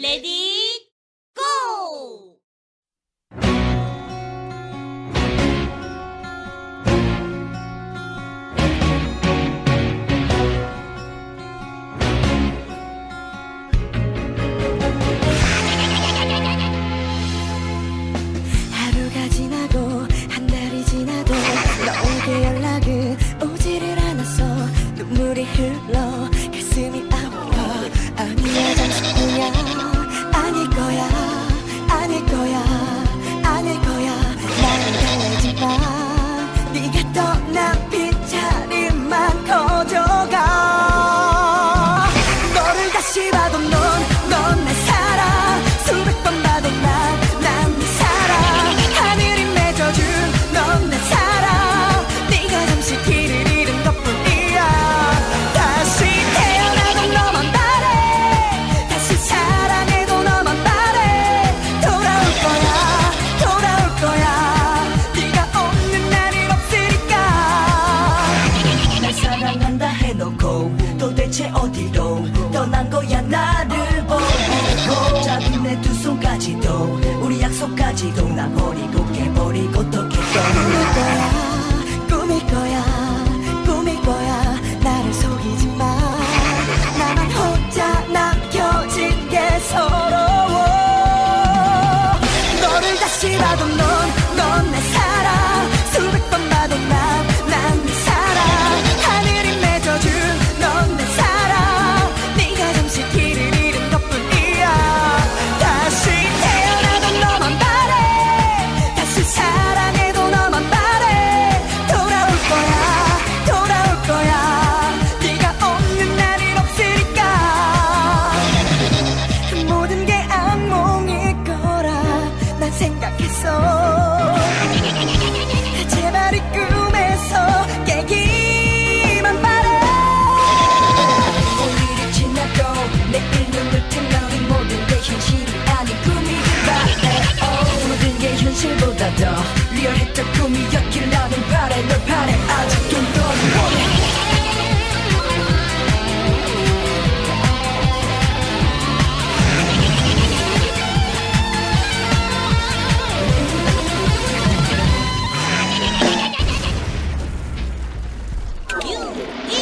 레디 고! 하루가 지나고 한 달이 지나도 너에게 연락은 오지를 않았어. 눈물이 흘러 가슴이 아파. 아니야 잠시뿐이야. 다시 봐도 넌, 넌 내 사랑. 수백 번 봐도 난, 난 내 사랑. 하늘이 맺어준 넌 내 사랑. 네가 잠시 길을 잃은 것 뿐이야. 다시 태어나도 너만 바래. 다시 사랑해도 너만 바래. 돌아올 거야, 돌아올 거야. 네가 없는 날이 없으니까. 날 사랑한다 해놓고 도대체 어디로 거야 나를 보고 잡은 내 두 손까지도 우리 약속까지도 나 버리고 깨버리고 또 꿈일 거야 꿈일 거야 꿈일 거야. 나를 속이지 마. 나만 혼자 남겨진 게 서러워. 너를 다시 봐도 넌넌 생각했어. 제발 이 꿈에서 깨기만 바래. 오늘이 지나고 내일 눈을 뜨면 이 모든 게 현실이 아닌 꿈이길 바래. 모든 게 현실보다 더 리얼했던 꿈이었던 Ю-Ю!